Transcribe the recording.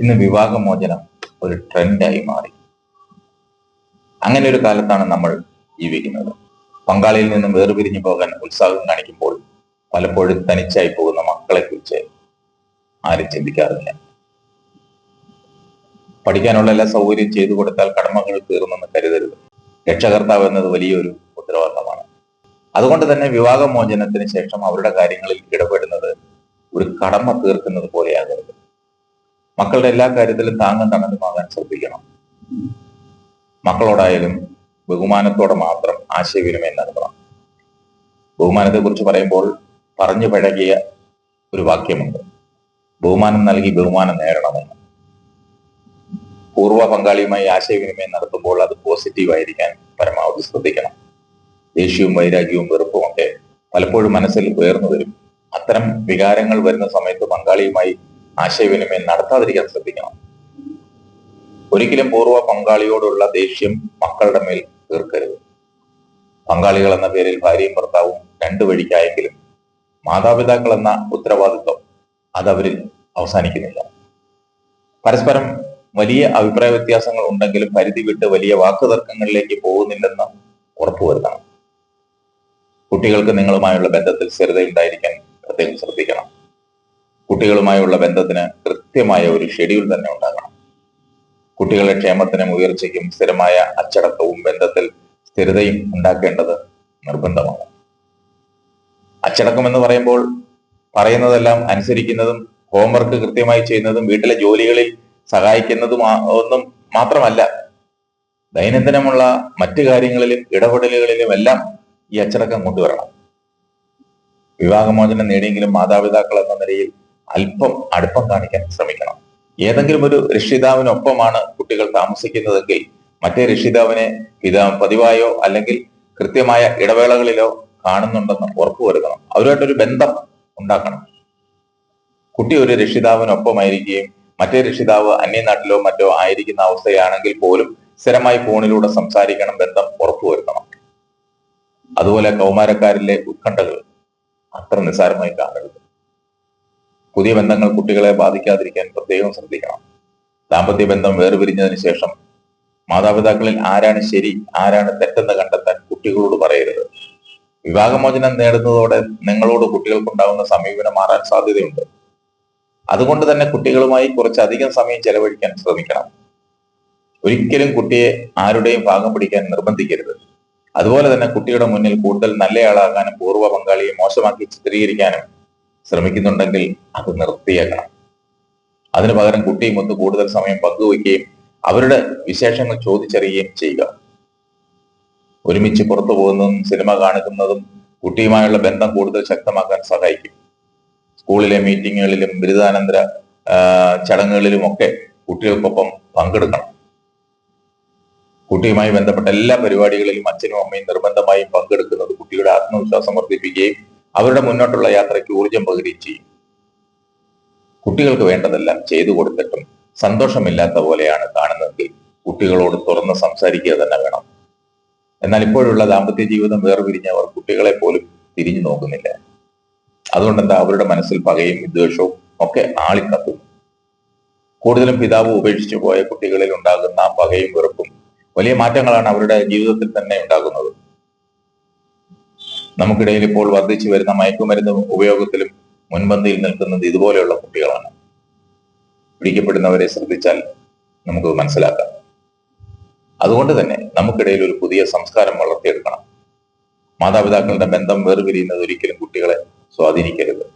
ഇന്ന് വിവാഹമോചനം ഒരു ട്രെൻഡായി മാറി. അങ്ങനെ ഒരു കാലത്താണ് നമ്മൾ ജീവിക്കുന്നത്. പങ്കാളിയിൽ നിന്നും വേർപിരിഞ്ഞു പോകാൻ ഉത്സാഹം കാണിക്കുമ്പോൾ പലപ്പോഴും തനിച്ചായി പോകുന്ന മക്കളെ കുറിച്ച് ആരും ചിന്തിക്കാറില്ല. പഠിക്കാനുള്ള എല്ലാ സൗകര്യം ചെയ്തു കൊടുത്താൽ കടമകൾ തീർന്നെന്ന് കരുതരുത്. രക്ഷകർത്താവ് എന്നത് വലിയൊരു ഉത്തരവാദിത്തമാണ്. അതുകൊണ്ട് തന്നെ വിവാഹമോചനത്തിന് ശേഷം അവരുടെ കാര്യങ്ങളിൽ ഇടപെടുന്നത് ഒരു കടമ തീർക്കുന്നത് പോലെയാകരുത്. മക്കളുടെ എല്ലാ കാര്യത്തിലും താങ്ങും തണലുമാകാൻ ശ്രദ്ധിക്കണം. മക്കളോടായാലും ബഹുമാനത്തോടെ മാത്രം ആശയവിനിമയം നടത്തണം. ബഹുമാനത്തെ കുറിച്ച് പറയുമ്പോൾ പറഞ്ഞു പഴകിയ ഒരു വാക്യമുണ്ട്. ബഹുമാനം നൽകി ബഹുമാനം നേടണമെന്ന്. പൂർവ പങ്കാളിയുമായി ആശയവിനിമയം നടത്തുമ്പോൾ അത് പോസിറ്റീവ് ആയിരിക്കാൻ പരമാവധി ശ്രദ്ധിക്കണം. ദേഷ്യവും വൈരാഗ്യവും വെറുപ്പും ഒക്കെ പലപ്പോഴും മനസ്സിൽ ഉയർന്നു വരും. അത്തരം വികാരങ്ങൾ വരുന്ന സമയത്ത് പങ്കാളിയുമായി ആശയവിനിമയം നടത്താതിരിക്കാൻ ശ്രദ്ധിക്കണം. ഒരിക്കലും പൂർവ പങ്കാളിയോടുള്ള ദേഷ്യം മക്കളുടെ മേൽ തീർക്കരുത്. പങ്കാളികൾ എന്ന പേരിൽ ഭാര്യയും ഭർത്താവും രണ്ടു വഴിക്കായെങ്കിലും മാതാപിതാക്കൾ എന്ന ഉത്തരവാദിത്വം അതവരിൽ അവസാനിക്കുന്നില്ല. പരസ്പരം വലിയ അഭിപ്രായ വ്യത്യാസങ്ങൾ ഉണ്ടെങ്കിലും പരിധി വിട്ട് വലിയ വാക്കുതർക്കങ്ങളിലേക്ക് പോകുന്നില്ലെന്ന് ഉറപ്പുവരുത്തണം കുട്ടികൾക്ക് നിങ്ങളുമായുള്ള ബന്ധത്തിൽ സ്ഥിരതയുണ്ടായിരിക്കാൻ പ്രത്യേകം ശ്രദ്ധിക്കണം. കുട്ടികളുമായുള്ള ബന്ധത്തിന് കൃത്യമായ ഒരു ഷെഡ്യൂൾ തന്നെ ഉണ്ടാകണം. കുട്ടികളുടെ ക്ഷേമത്തിനും ഉയർച്ചയ്ക്കും സ്ഥിരമായ അച്ചടക്കവും ബന്ധത്തിൽ സ്ഥിരതയും ഉണ്ടാക്കേണ്ടത് നിർബന്ധമാണ്. അച്ചടക്കം എന്ന് പറയുമ്പോൾ പറയുന്നതെല്ലാം അനുസരിക്കുന്നതും ഹോംവർക്ക് കൃത്യമായി ചെയ്യുന്നതും വീട്ടിലെ ജോലികളിൽ സഹായിക്കുന്നതും ഒന്നും മാത്രമല്ല. ദൈനംദിനമുള്ള മറ്റു കാര്യങ്ങളിലും ഇടപെടലുകളിലും എല്ലാം ഈ അച്ചടക്കം കൊണ്ടുവരണം. വിവാഹമോചനം നേടിയെങ്കിലും മാതാപിതാക്കൾ എന്ന നിലയിൽ അല്പം അടുപ്പം കാണിക്കാൻ ശ്രമിക്കണം. ഏതെങ്കിലും ഒരു രക്ഷിതാവിനൊപ്പമാണ് കുട്ടികൾ താമസിക്കുന്നതെങ്കിൽ മറ്റേ രക്ഷിതാവിനെ പിതാ പതിവായോ അല്ലെങ്കിൽ കൃത്യമായ ഇടവേളകളിലോ കാണുന്നുണ്ടെന്ന് ഉറപ്പുവരുത്തണം. അവരുമായിട്ടൊരു ബന്ധം ഉണ്ടാക്കണം. കുട്ടി ഒരു രക്ഷിതാവിനൊപ്പമായിരിക്കുകയും മറ്റേ രക്ഷിതാവ് അന്യനാട്ടിലോ മറ്റോ ആയിരിക്കുന്ന അവസ്ഥയാണെങ്കിൽ പോലും സ്ഥിരമായി ഫോണിലൂടെ സംസാരിക്കണം ബന്ധം ഉറപ്പുവരുത്തണം. അതുപോലെ കൗമാരക്കാരിലെ ഉത്കണ്ഠകൾ അത്ര നിസ്സാരമായി കാണരുത്. പുതിയ ബന്ധങ്ങൾ കുട്ടികളെ ബാധിക്കാതിരിക്കാൻ പ്രത്യേകം ശ്രദ്ധിക്കണം. ദാമ്പത്യ ബന്ധം വേർപിരിഞ്ഞതിന് ശേഷം മാതാപിതാക്കളിൽ ആരാണ് ശരി ആരാണ് തെറ്റെന്ന് കണ്ടെത്താൻ കുട്ടികളോട് പറയരുത്. വിവാഹമോചനം നേടുന്നതോടെ നിങ്ങളോട് കുട്ടികൾക്കുണ്ടാകുന്ന സമീപനം മാറാൻ സാധ്യതയുണ്ട്. അതുകൊണ്ട് തന്നെ കുട്ടികളുമായി കുറച്ചധികം സമയം ചെലവഴിക്കാൻ ശ്രമിക്കണം. ഒരിക്കലും കുട്ടിയെ ആരുടെയും ഭാഗം പിടിക്കാൻ നിർബന്ധിക്കരുത്. അതുപോലെ തന്നെ കുട്ടിയുടെ മുന്നിൽ കൂടുതൽ നല്ലയാളാകാനും പൂർവ പങ്കാളിയെ മോശമാക്കി ചിത്രീകരിക്കാനും ശ്രമിക്കുന്നുണ്ടെങ്കിൽ അത് നിർത്തിയേക്കണം. അതിനു പകരം കുട്ടിയും ഒന്ന് കൂടുതൽ സമയം പങ്കുവയ്ക്കുകയും അവരുടെ വിശേഷങ്ങൾ ചോദിച്ചറിയുകയും ചെയ്യുക. ഒരുമിച്ച് പുറത്തു പോകുന്നതും സിനിമ കാണുന്നതും കുട്ടിയുമായുള്ള ബന്ധം കൂടുതൽ ശക്തമാക്കാൻ സഹായിക്കും. സ്കൂളിലെ മീറ്റിങ്ങുകളിലും ബിരുദാനന്തര ചടങ്ങുകളിലുമൊക്കെ ചടങ്ങുകളിലും കുട്ടികൾക്കൊപ്പം പങ്കെടുക്കണം. കുട്ടിയുമായി ബന്ധപ്പെട്ട എല്ലാ പരിപാടികളിലും അച്ഛനും അമ്മയും നിർബന്ധമായും പങ്കെടുക്കുന്നത് കുട്ടിയുടെ ആത്മവിശ്വാസം വർദ്ധിപ്പിക്കുകയും അവരുടെ മുന്നോട്ടുള്ള യാത്രയ്ക്ക് ഊർജം പകരുകയും ചെയ്യും. കുട്ടികൾക്ക് വേണ്ടതെല്ലാം ചെയ്തു കൊടുത്തിട്ടും സന്തോഷമില്ലാത്ത പോലെയാണ് കാണുന്നതെങ്കിൽ കുട്ടികളോട് തുറന്ന് സംസാരിക്കുക തന്നെ വേണം. എന്നാൽ ഇപ്പോഴുള്ള ദാമ്പത്യ ജീവിതം വേർപിരിഞ്ഞ് അവർ കുട്ടികളെ പോലും തിരിഞ്ഞു നോക്കുന്നില്ല. അതുകൊണ്ടെന്താ അവരുടെ മനസ്സിൽ പകയും വിദ്വേഷവും ഒക്കെ ആളിക്കത്തുന്നു കൂടുതലും പിതാവ് ഉപേക്ഷിച്ചു പോയ കുട്ടികളിൽ ഉണ്ടാകുന്ന പകയും വെറുപ്പും വലിയ മാറ്റങ്ങളാണ് അവരുടെ ജീവിതത്തിൽ തന്നെ ഉണ്ടാകുന്നത്. നമുക്കിടയിൽ ഇപ്പോൾ വർദ്ധിച്ചു വരുന്ന മയക്കുമരുന്ന് ഉപയോഗത്തിലും മുൻപന്തിയിൽ നിൽക്കുന്നത് ഇതുപോലെയുള്ള കുട്ടികളാണ്. പിടിക്കപ്പെടുന്നവരെ ശ്രദ്ധിച്ചാൽ നമുക്ക് മനസ്സിലാക്കാം. അതുകൊണ്ട് തന്നെ നമുക്കിടയിൽ ഒരു പുതിയ സംസ്കാരം വളർത്തിയെടുക്കണം. മാതാപിതാക്കളുടെ ബന്ധം വേർപിരിയുന്നത് ഒരിക്കലും കുട്ടികളെ സ്വാധീനിക്കരുത്.